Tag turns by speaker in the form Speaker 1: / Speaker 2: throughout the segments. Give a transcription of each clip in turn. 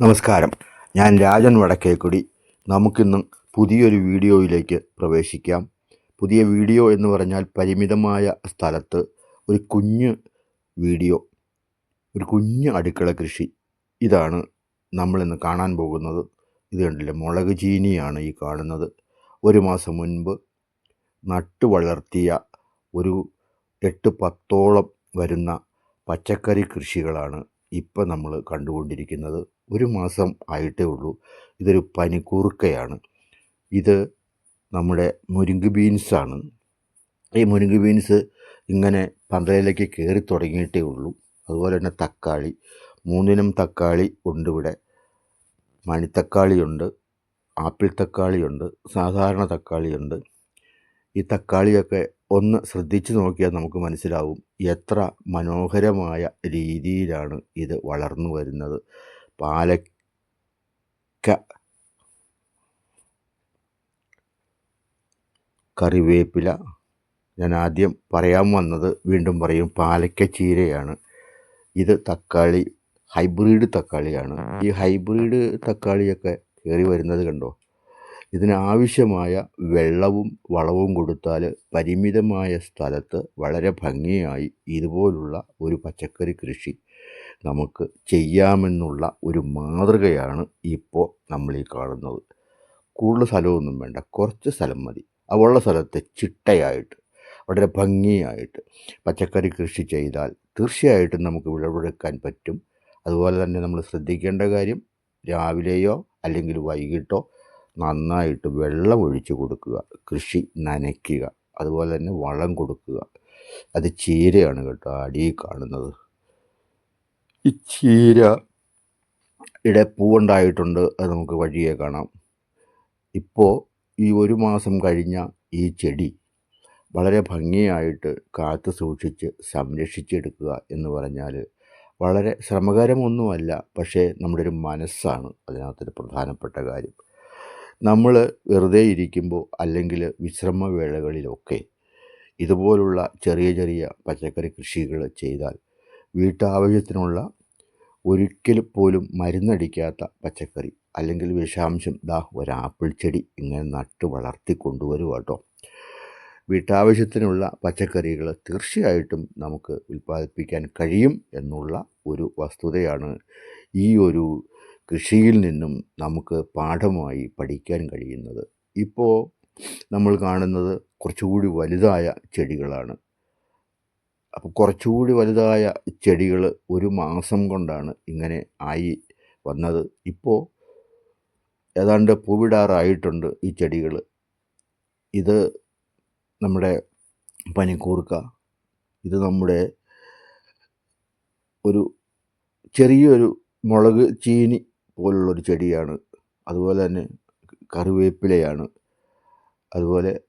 Speaker 1: നമസ്കാരം. ഞാൻ രാജൻ വടക്കേക്കുടി. നമുക്കിന്ന് പുതിയൊരു വീഡിയോയിലേക്ക് പ്രവേശിക്കാം. പുതിയ വീഡിയോ എന്ന് പറഞ്ഞാൽ പരിമിതമായ സ്ഥലത്ത് ഒരു കുഞ്ഞ് വീഡിയോ ഒരു കുഞ്ഞ് അടുക്കള കൃഷി. ഇതാണ് നമ്മളിന്ന് കാണാൻ പോകുന്നത്. ഇത് കണ്ടില്ലേ? മുളക് ചീനിയാണ് ഈ കാണുന്നത്. ഒരു മാസം മുൻപ് നട്ടു വളർത്തിയ ഒരു എട്ട് പത്തോളം വരുന്ന പച്ചക്കറി കൃഷികളാണ് ഇപ്പം നമ്മൾ കണ്ടുകൊണ്ടിരിക്കുന്നത് ഒരു മാസം ആയിട്ടേ ഉള്ളൂ. ഇതൊരു പനിക്കൂർക്കയാണ്. ഇത് നമ്മുടെ മുരിങ്ങ് ബീൻസാണ് ഈ മുരിങ്ങ് ബീൻസ് ഇങ്ങനെ പന്തലിലേക്ക് കയറി തുടങ്ങിയിട്ടേ ഉള്ളൂ. അതുപോലെ തന്നെ തക്കാളി. മൂന്നിനം തക്കാളി ഉണ്ട് ഇവിടെ. മണിത്തക്കാളിയുണ്ട്. ആപ്പിൾ തക്കാളിയുണ്ട്. സാധാരണ തക്കാളിയുണ്ട്. ഈ തക്കാളിയൊക്കെ ഒന്ന് ശ്രദ്ധിച്ച് നോക്കിയാൽ നമുക്ക് മനസ്സിലാവും. എത്ര മനോഹരമായ രീതിയിലാണ് ഇത് വളർന്നു വരുന്നത്. പാലക്ക കറിവേപ്പില. ഞാൻ ആദ്യം പറയാൻ വന്നത് വീണ്ടും പറയും പാലക്ക ചീരയാണ് ഇത് തക്കാളി ഹൈബ്രിഡ് തക്കാളിയാണ്. ഈ ഹൈബ്രിഡ് തക്കാളിയൊക്കെ കയറി വരുന്നത് കണ്ടോ? ഇതിനാവശ്യമായ വെള്ളവും വളവും കൊടുത്താൽ പരിമിതമായ സ്ഥലത്ത് വളരെ ഭംഗിയായി ഇതുപോലുള്ള ഒരു പച്ചക്കറി കൃഷി നമുക്ക് ചെയ്യാമെന്നുള്ള ഒരു മാതൃകയാണ് ഇപ്പോൾ നമ്മൾ ഈ കാണുന്നത്. കൂടുതൽ സ്ഥലമൊന്നും വേണ്ട കുറച്ച് സ്ഥലം മതി. അവ ഉള്ള സ്ഥലത്ത് ചിട്ടയായിട്ട് വളരെ ഭംഗിയായിട്ട് പച്ചക്കറി കൃഷി ചെയ്താൽ തീർച്ചയായിട്ടും നമുക്ക് വിളവെടുക്കാൻ പറ്റും. അതുപോലെ തന്നെ നമ്മൾ ശ്രദ്ധിക്കേണ്ട കാര്യം രാവിലെയോ അല്ലെങ്കിൽ വൈകിട്ടോ നന്നായിട്ട് വെള്ളം ഒഴിച്ചു കൊടുക്കുക കൃഷി നനയ്ക്കുക അതുപോലെ തന്നെ വളം കൊടുക്കുക. അത് ചീരയാണ് കേട്ടോ അടിയിൽ കാണുന്നത്. ഈ ചീര ഇടെ പൂവുണ്ടായിട്ടുണ്ട് അത് നമുക്ക് വഴിയെ കാണാം. ഇപ്പോൾ ഈ ഒരു മാസം കഴിഞ്ഞ ഈ ചെടി വളരെ ഭംഗിയായിട്ട് കാത്തു സൂക്ഷിച്ച് സംരക്ഷിച്ചെടുക്കുക എന്ന് പറഞ്ഞാൽ വളരെ ശ്രമകരമൊന്നുമല്ല പക്ഷേ നമ്മുടെ ഒരു മനസ്സാണ് അതിനകത്തൊരു പ്രധാനപ്പെട്ട കാര്യം. നമ്മൾ വെറുതെ ഇരിക്കുമ്പോൾ അല്ലെങ്കിൽ വിശ്രമവേളകളിലൊക്കെ ഇതുപോലുള്ള ചെറിയ ചെറിയ പച്ചക്കറി കൃഷികൾ ചെയ്താൽ വീട്ടാവശ്യത്തിനുള്ള ഒരിക്കൽ പോലും മരുന്നടിക്കാത്ത പച്ചക്കറി അല്ലെങ്കിൽ വിഷാംശം ദാ ഒരു ആപ്പിൾ ചെടി ഇങ്ങനെ നട്ട് വളർത്തി കൊണ്ടുവരും കേട്ടോ വീട്ടാവശ്യത്തിനുള്ള പച്ചക്കറികൾ തീർച്ചയായിട്ടും നമുക്ക് ഉൽപ്പാദിപ്പിക്കാൻ കഴിയും എന്നുള്ള ഒരു വസ്തുതയാണ് ഈ ഒരു കൃഷിയിൽ നിന്നും നമുക്ക് പാഠമായി പഠിക്കാൻ കഴിയുന്നത്. ഇപ്പോൾ നമ്മൾ കാണുന്നത് കുറച്ചുകൂടി വലുതായ ചെടികളാണ്. അപ്പോൾ കുറച്ചുകൂടി വലുതായ ചെടികൾ ഒരു മാസം കൊണ്ടാണ് ഇങ്ങനെ ആയി വന്നത്. ഇപ്പോൾ ഏതാണ്ട് പൂവിടാറായിട്ടുണ്ട് ഈ ചെടികൾ. ഇത് നമ്മുടെ പനിക്കൂർക്ക ഇത് നമ്മുടെ ഒരു ചെറിയൊരു മുളക് ചീനി പോലുള്ളൊരു ചെടിയാണ്. അതുപോലെ തന്നെ കറിവേപ്പിലയാണ്. അതുപോലെ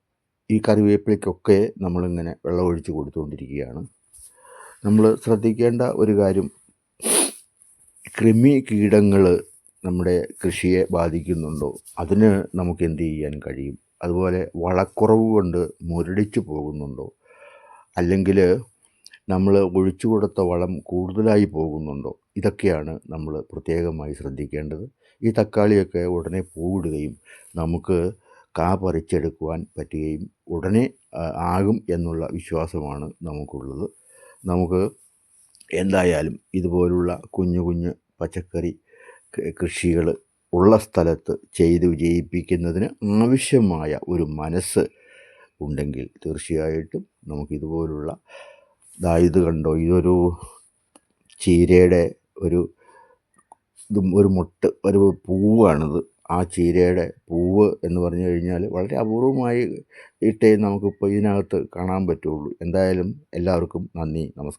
Speaker 1: ഈ കറിവേപ്പിലയ്ക്കൊക്കെ നമ്മളിങ്ങനെ വെള്ളമൊഴിച്ച് കൊടുത്തുകൊണ്ടിരിക്കുകയാണ്. നമ്മൾ ശ്രദ്ധിക്കേണ്ട ഒരു കാര്യം കൃമി കീടങ്ങൾ നമ്മുടെ കൃഷിയെ ബാധിക്കുന്നുണ്ടോ? അതിന് നമുക്ക് എന്ത് ചെയ്യാൻ കഴിയും? അതുപോലെ വളക്കുറവ് കൊണ്ട് മുരടിച്ചു പോകുന്നുണ്ടോ? അല്ലെങ്കിൽ നമ്മൾ ഒഴിച്ചു കൊടുത്ത വളം കൂടുതലായി പോകുന്നുണ്ടോ? ഇതൊക്കെയാണ് നമ്മൾ പ്രത്യേകമായി ശ്രദ്ധിക്കേണ്ടത്. ഈ തക്കാളിയൊക്കെ ഉടനെ പൂവിടുകയും നമുക്ക് കാ പറിച്ചെടുക്കുവാൻ പറ്റുകയും ഉടനെ ആകും എന്നുള്ള വിശ്വാസമാണ് നമുക്കുള്ളത്. നമുക്ക് എന്തായാലും ഇതുപോലുള്ള കുഞ്ഞു കുഞ്ഞു പച്ചക്കറി കൃഷികൾ ഉള്ള സ്ഥലത്ത് ചെയ്ത് വിജയിപ്പിക്കുന്നതിന് ആവശ്യമായ ഒരു മനസ്സ് ഉണ്ടെങ്കിൽ തീർച്ചയായിട്ടും നമുക്കിതുപോലുള്ള ദാ ഇത് കണ്ടോ? ഇതൊരു ചീരയുടെ ഒരു ഇതും ഒരു മുട്ട് ഒരു പൂവാണിത്. ആ ചീരയുടെ പൂവ് എന്ന് പറഞ്ഞു കഴിഞ്ഞാൽ വളരെ അപൂർവമായി ഇട്ടേ നമുക്കിപ്പോൾ ഇതിനകത്ത് കാണാൻ പറ്റുള്ളൂ. എന്തായാലും എല്ലാവർക്കും നന്ദി. നമസ്കാരം.